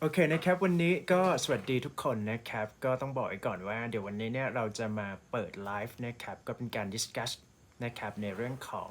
โอเคนะครับวันนี้ก็สวัสดีทุกคนนะครับ ก็ต้องบอกไว้ก่อนว่า เดี๋ยววันนี้เนี่ยเราจะมาเปิดไลฟ์นะครับก็เป็นการดิสคัสนะครับในเรื่องของ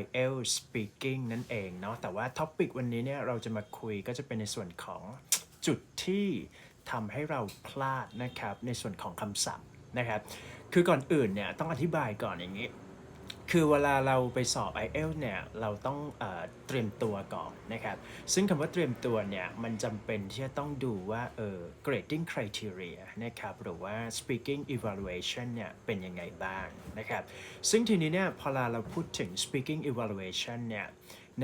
IELTS speaking นั่นเองเนาะแต่ว่าท็อปิกวันนี้เนี่ยเราจะมาคุยก็จะเป็นในส่วนของจุดที่ทำให้เราพลาดนะครับในส่วนของคำศัพท์นะครับ คือก่อนอื่นเนี่ยต้องอธิบายก่อนอย่างนี้ คือเวลาเราไปสอบ IELTS เนี่ยเราต้องเออเตรียมตัวก่อนนะครับ ซึ่งคำว่าเตรียมตัวเนี่ยมันจำเป็นที่จะต้องดูว่าเออ grading criteria นะครับหรือว่า speaking evaluation เนี่ยเป็นยังไงบ้างนะครับ ซึ่งทีนี้เนี่ยพอเราพูดถึง speaking evaluation เนี่ย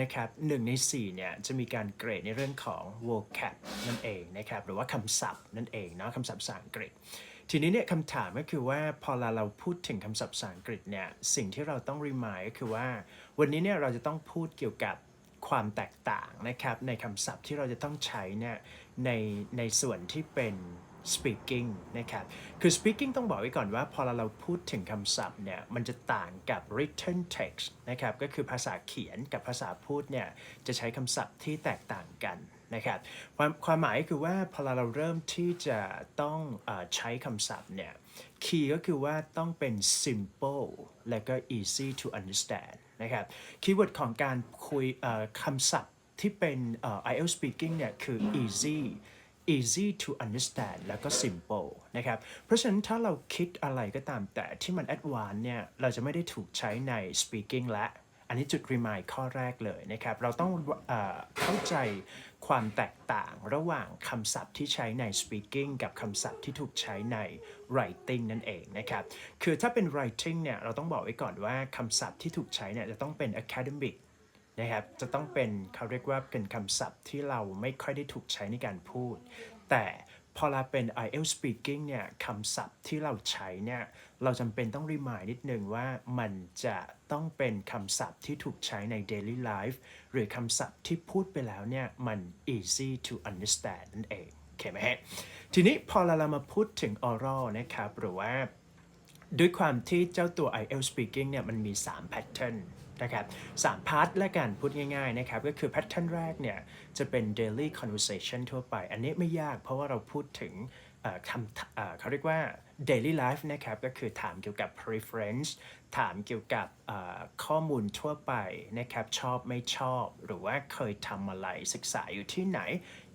นะครับหนึ่งใน4เนี่ยจะมีการเกรดในเรื่องของ vocab นั่นเองนะครับหรือว่าคำศัพท์นั่นเองเนาะคำศัพท์ภาษาอังกฤษ ทีนี้เนี่ยคำถามก็คือว่าพอเราเราพูดถึงคำศัพท์ภาษาอังกฤษเนี่ยสิ่งที่เราต้องรีมายก็คือว่า วันนี้เนี่ยเราจะต้องพูดเกี่ยวกับความแตกต่างนะครับ ในคำศัพท์ที่เราจะต้องใช้เนี่ยในในส่วนที่เป็น speaking นะครับ คือ speaking ต้องบอกไว้ก่อนว่า พอเราเราพูดถึงคำศัพท์เนี่ยมันจะต่างกับ written text นะครับ ก็คือภาษาเขียนกับภาษาพูดเนี่ยจะใช้คำศัพท์ที่แตกต่างกัน นะครับความความหมายคือว่าพอเราเริ่มที่จะต้องอใช้คำศัพท์เนี่ยคีย์ก็คือว่าต้องเป็น simple และก็ easy to understand นะครับคีย์เวิร์ดของการคุยคำศัพท์ที่เป็น IELTS speaking เนี่ยคือ easy easy to understand แล้วก็ simple นะครับ เพราะฉะนั้นถ้าเราคิดอะไรก็ตามแต่ที่มัน advanced เนี่ย เราจะไม่ได้ถูกใช้ใน speaking และ อันนี้จุด remind ข้อแรกเลยนะครับ เราต้องเออเข้าใจความแตกต่างระหว่างคำศัพท์ที่ใช้ใน speaking กับคำศัพท์ที่ถูกใช้ใน writing นั่นเองนะครับ คือถ้าเป็น writing เนี่ย เราต้องบอกไว้ก่อนว่าคำศัพท์ที่ถูกใช้เนี่ยจะต้องเป็น academic นะครับ จะต้องเป็นเขาเรียกว่าเป็นคำศัพท์ที่เราไม่ค่อยได้ถูกใช้ในการพูด แต่พอเราเป็น IELTS speaking เนี่ยคำศัพท์ที่เราใช้เนี่ย เราจำเป็นต้องรีมายนิดนึงว่ามันจะ ต้องเป็นคำศัพท์ที่ถูกใช้ใน daily life หรือคำศัพท์ที่พูดไปแล้วเนี่ย มัน easy to understand นั่นเองโอเคไหมฮะ ทีนี้พอเราเรามาพูดถึง oral นะครับ หรือว่าด้วยความที่เจ้าตัว IELTS speaking เนี่ย มันมี 3 pattern นะครับ3 part และกันพูดง่ายๆนะครับ ก็คือ pattern แรกเนี่ย จะเป็น daily conversation ทั่วไป อันนี้ไม่ยากเพราะว่าเราพูดถึงคำเขาเรียกว่า daily life นะครับก็คือถามเกี่ยวกับ preference ถามเกี่ยวกับข้อมูลทั่วไปนะครับชอบไม่ชอบ หรือว่าเคยทำอะไรศึกษาอยู่ที่ไหน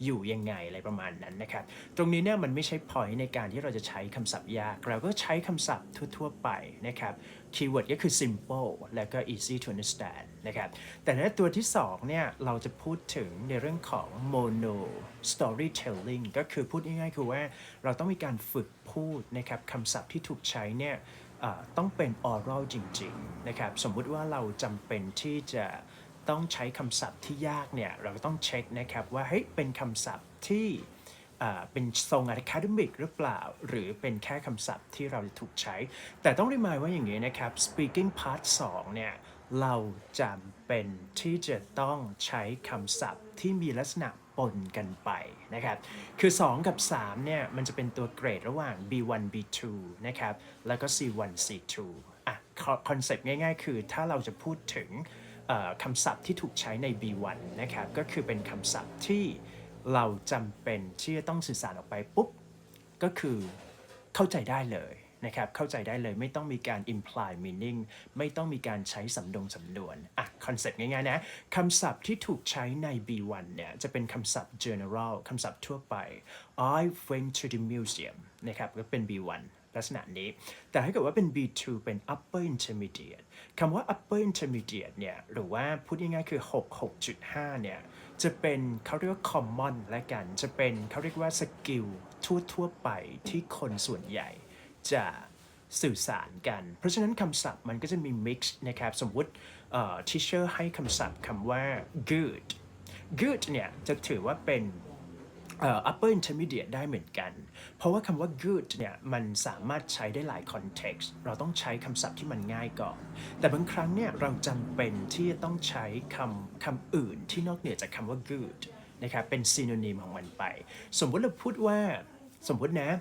อยู่ยังไงอะไรประมาณนั้นนะครับตรงนี้เนี่ยมันไม่ใช่ point ในการที่เราจะใช้คำศัพท์ยาก เราก็ใช้คำศัพท์ทั่วๆไปนะครับคีย์เวิร์ดก็คือ simple แล้วก็ easy to understand นะครับแต่ในตัวที่สองเนี่ยเราจะพูดถึงในเรื่องของ mono storytelling ก็คือพูดง่ายๆคือว่าเราต้องมีการฝึกพูดนะครับคำศัพท์ที่ถูกใช้เนี่ยต้องเป็น oral จริงๆนะครับสมมุติว่าเราจำเป็นที่จะต้องใช้คำศัพท์ที่ยากเนี่ยเราก็ต้องเช็คนะครับว่าเฮ้ยเป็นคำศัพท์ที่เป็นทรง academic หรือเปล่า หรือเป็นแค่คำศัพท์ที่เราจะถูกใช้ แต่ต้องรีมายว่าอย่างนี้นะครับ speaking part 2เนี่ยเราจำเป็นที่จะต้องใช้คำศัพท์ที่มีลักษณะ ปนกันไปนะครับ คือ 2 กับ 3 เนี่ย มันจะเป็นตัวเกรดระหว่าง B1 B2 นะครับ แล้วก็ C1 C2 อะคอนเซปต์ง่ายๆ คือถ้าเราจะพูดถึงคำศัพท์ที่ถูกใช้ใน B1 นะครับ ก็คือเป็นคำศัพท์ที่เราจำเป็นที่จะต้องสื่อสารออกไปปุ๊บ ก็คือเข้าใจได้เลย นะครับเข้าใจได้เลยไม่ต้องมีการ imply meaning ไม่ต้องมีการใช้สำนงสำนวนอะคอนเซ็ปต์ง่ายๆนะคำศัพท์ที่ถูกใช้ใน B1 เนี่ยจะเป็นคำศัพท์ general คำศัพท์ทั่วไป I went to the museum นะครับก็เป็น B1 ลักษณะนี้ แต่ถ้าเกิดว่าเป็น B2 เป็น upper intermediate คำว่า upper intermediate เนี่ย หรือว่าพูดง่ายๆคือ 6 6.5 เนี่ย จะเป็นเขาเรียกว่า common และกัน จะเป็นเขาเรียกว่าสกิลทั่วๆไปที่คนส่วนใหญ่ จะสื่อสารกัน เพราะฉะนั้นคำศัพท์มันก็จะมี mix นะครับ สมมุติเอ่อ teacher ให้คำศัพท์คำว่า good good เนี่ย จะถือว่าเป็นเอ่อ upper intermediate ได้เหมือนกัน เพราะว่าคำว่า good เนี่ย มันสามารถใช้ได้หลาย context เราต้องใช้คำศัพท์ที่มันง่ายก่อน แต่บางครั้งเนี่ย เราจำเป็นที่จะต้องใช้คำคำอื่นที่นอกเหนือจากคำว่า good นะครับ เป็น synonym ของมันไป สมมติเราพูดว่า สมมตินะ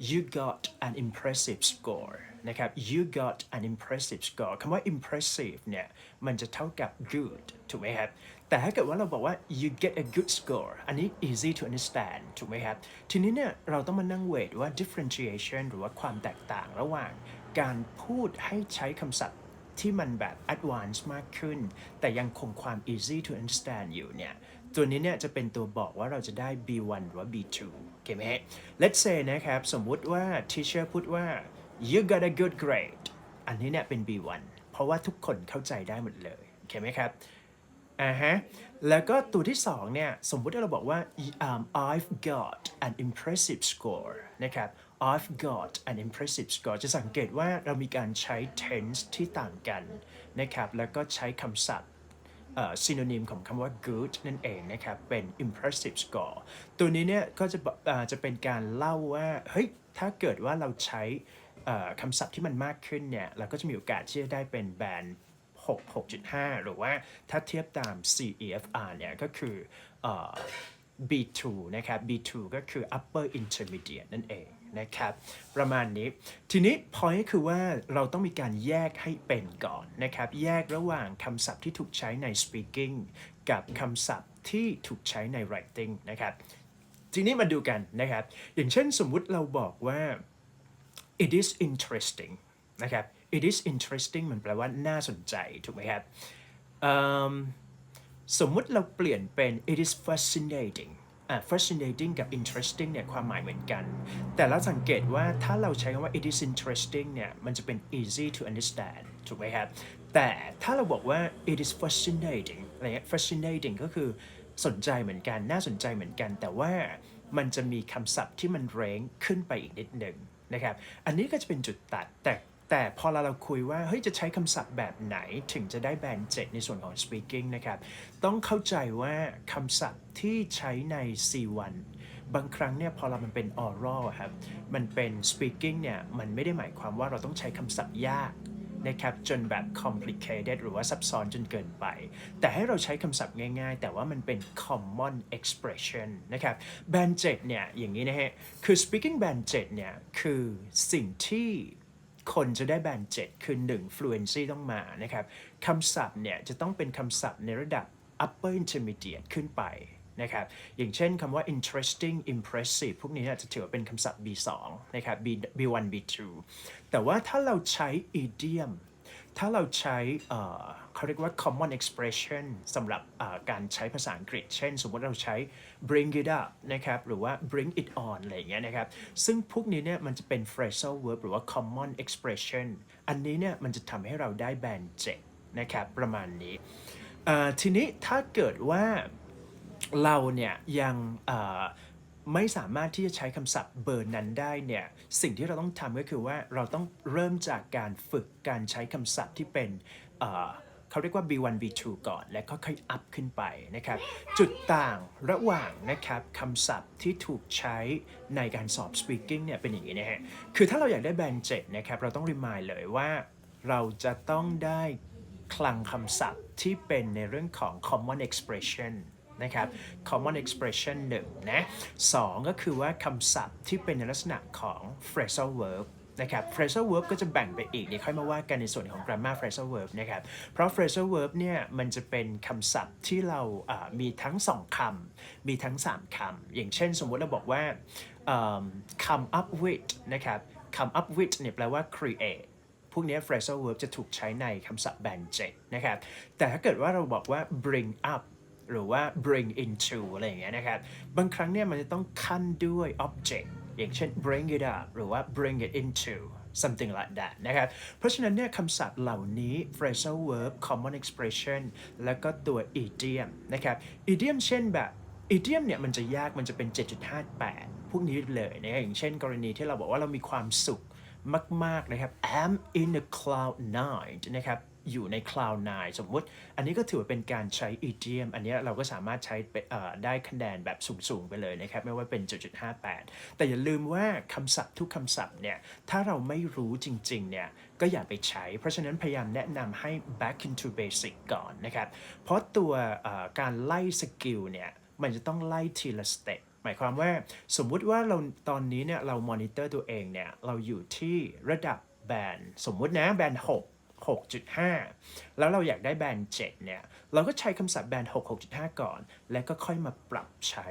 you got an impressive score นะครับ you got an impressive score คำว่า impressive เนี่ย มันจะเท่ากับ good ถูกไหมครับ แต่ถ้าเกิดว่าเราบอกว่า you get a good score อันนี้ easy to understand ถูกไหมครับ ทีนี้เนี่ย เราต้องมานั่งเวทว่า differentiation หรือว่าความแตกต่างระหว่างการพูดให้ใช้คำศัพท์ที่มันแบบ advanced มากขึ้น แต่ยังคงความ easy to understand อยู่เนี่ย ตัวนี้เนี่ยจะเป็นตัวบอกว่าเราจะได้ B1 หรือว่า B2 โอเคไหม let's say นะครับ สมมุติว่า teacher พูดว่า you got a good grade อันนี้เนี่ยเป็น B1 เพราะว่าทุกคนเข้าใจได้หมดเลยโอเคไหมครับอ่าฮะ แล้วก็ตัวที่สองเนี่ย สมมุติเราบอกว่า um, I've got an impressive score นะครับ I've got an impressive score จะสังเกตว่าเรามีการใช้ tense ที่ต่างกันนะครับ แล้วก็ใช้คำศัพท์ เอ่อ synonym ของคำว่า good นั่นเองนะครับ เป็น impressive score ตัวนี้เนี่ยก็จะจะเป็นการเล่าว่าเฮ้ยถ้าเกิดว่าเราใช้คำศัพท์ที่มันมากขึ้นเนี่ยเราก็จะมีโอกาสที่จะได้เป็นแบรนด์6 6.5 หรือว่าถ้าเทียบตาม CEFR เนี่ยก็คืออ B2 นะครับ B2 ก็คือ upper intermediate นั่นเอง นะครับ ประมาณนี้ ทีนี้ point คือว่าเราต้องมีการแยกให้เป็นก่อนนะครับ แยกระหว่างคำศัพท์ที่ถูกใช้ใน speaking กับคำศัพท์ที่ถูกใช้ใน writing นะครับ ทีนี้มาดูกันนะครับ อย่างเช่นสมมุติเราบอกว่า it is interesting นะครับ it is interesting มันแปลว่าน่าสนใจ ถูกไหมครับมสมมุติเราเปลี่ยนเป็น it is fascinating fascinating กับ interesting เนี่ยความหมายเหมือนกัน แต่เราสังเกตว่าถ้าเราใช้คำว่า it is interesting เนี่ยมันจะเป็น easy to understand ถูกไหมครับ แต่ถ้าเราบอกว่า it is fascinating อะไรเงี้ย fascinating ก็คือสนใจเหมือนกัน น่าสนใจเหมือนกัน แต่ว่ามันจะมีคำศัพท์ที่มันเร้งขึ้นไปอีกนิดหนึ่งนะครับ อันนี้ก็จะเป็นจุดตัดแต่ แต่พอเราเราคุยว่าเฮ้ยจะใช้คำศัพท์แบบไหนถึงจะได้แบนเจ็ดในส่วนของ speaking นะครับ ต้องเข้าใจว่าคำศัพท์ที่ใช้ใน C1 บางครั้งเนี่ยพอเรามันเป็น oral ครับ มันเป็น speaking เนี่ย มันไม่ได้หมายความว่าเราต้องใช้คำศัพท์ยากนะครับจนแบบ complicated หรือว่าซับซ้อนจนเกินไป แต่ให้เราใช้คำศัพท์ง่ายๆ แต่ว่ามันเป็น common expression นะครับ band 7เนี่ย อย่างนี้นะฮะ คือ speaking band 7เนี่ย คือสิ่งที่ คนจะได้ band 7คือ 1 fluency ต้องมานะครับคำศัพท์เนี่ยจะต้องเป็นคำศัพท์ในระดับ upper intermediate ขึ้นไปนะครับ อย่างเช่นคำว่า interesting impressive พวกนี้นจะถือว่าเป็นคำศัพท์ B2 นะครับ B B1 B2 แต่ว่าถ้าเราใช้ idiom ถ้าเราใช้เขาเรียกว่า common expression สำหรับการใช้ภาษาอังกฤษ เช่น สมมติเราใช้ bring it up นะครับ หรือว่า bring it on อะไรอย่างเงี้ยนะครับ ซึ่งพวกนี้เนี่ยมันจะเป็น phrasal verb หรือว่า common expression อันนี้เนี่ยมันจะทำให้เราได้แบนเจ็ดนะครับ ประมาณนี้ ทีนี้ถ้าเกิดว่าเราเนี่ยยัง ไม่สามารถที่จะใช้คำศัพท์เบอร์นั้นได้เนี่ยสิ่งที่เราต้องทำก็คือว่าเราต้องเริ่มจากการฝึกการใช้คำศัพท์ที่เป็นเขาเรียกว่า B1 B2 ก่อน และค่อยๆอัพขึ้นไปนะครับ จุดต่างระหว่างนะครับคำศัพท์ที่ถูกใช้ในการสอบ speaking เนี่ยเป็นอย่างนี้นะฮะ คือถ้าเราอยากได้แบนเจ็ดนะครับ เราต้องรีมายเลยว่าเราจะต้องได้คลังคำศัพท์ที่เป็นในเรื่องของ common expression นะครับ common expression 1นะ2ก็คือว่าคำศัพท์ที่เป็นในลักษณะของ phrasal verb นะครับ phrasal verb ก็จะแบ่งไปอีกเดี๋ยวค่อยมาว่ากันในส่วนของ grammar phrasal verb นะครับ เพราะ phrasal verb เนี่ยมันจะเป็นคำศัพท์ที่เรามีทั้งสองคำ มีทั้ง 3 คำ อย่างเช่นสมมุติเราบอกว่า come up with นะครับ come up with เนี่ยแปลว่า create พวกนี้ phrasal verb จะถูกใช้ในคำศัพท์แบนเจ็ดนะครับ แต่ถ้าเกิดว่าเราบอกว่า bring up หรือว่า bring into อะไรอย่างเงี้ยนะครับ บางครั้งเนี่ยมันจะต้องขั้นด้วย object อย่างเช่น bring it up หรือว่า bring it into something like that นะครับ เพราะฉะนั้นเนี่ยคำศัพท์เหล่านี้ phrasal verb common expression แล้วก็ตัว idiom นะครับ idiom เช่นแบบ idiom เนี่ยมันจะยากมันจะเป็น 7.58 พวกนี้เลยนะครับอย่างเช่น กรณีที่เราบอกว่าเรามีความสุขมาก ๆ นะครับ am in the cloud nine นะครับ อยู่ใน cloud nine สมมุติ อันนี้ก็ถือว่าเป็นการใช้ idiom อันนี้เราก็สามารถใช้ได้คะแนนแบบสูง ๆ ไปเลยนะครับ ไม่ว่าเป็น 7.58 แต่อย่าลืมว่าคำศัพท์ทุกคำศัพท์เนี่ย ถ้าเราไม่รู้จริง ๆ เนี่ยก็อย่าไปใช้ เพราะฉะนั้นพยายามแนะนำให้ back into basic ก่อนนะครับ เพราะตัวการไล่สกิลเนี่ย มันจะต้องไล่ทีละสเต็ปหมายความว่าสมมุติว่าเราตอนนี้เนี่ยเรามอนิเตอร์ตัวเองเนี่ย เราอยู่ที่ระดับแบนสมมุตินะแบน6 6.5 แล้วเราอยากได้แบนด์7เนี่ย เราก็ใช้คำศัพท์แบนด์ 6 6.5 ก่อน แล้วก็ค่อยมาปรับใช้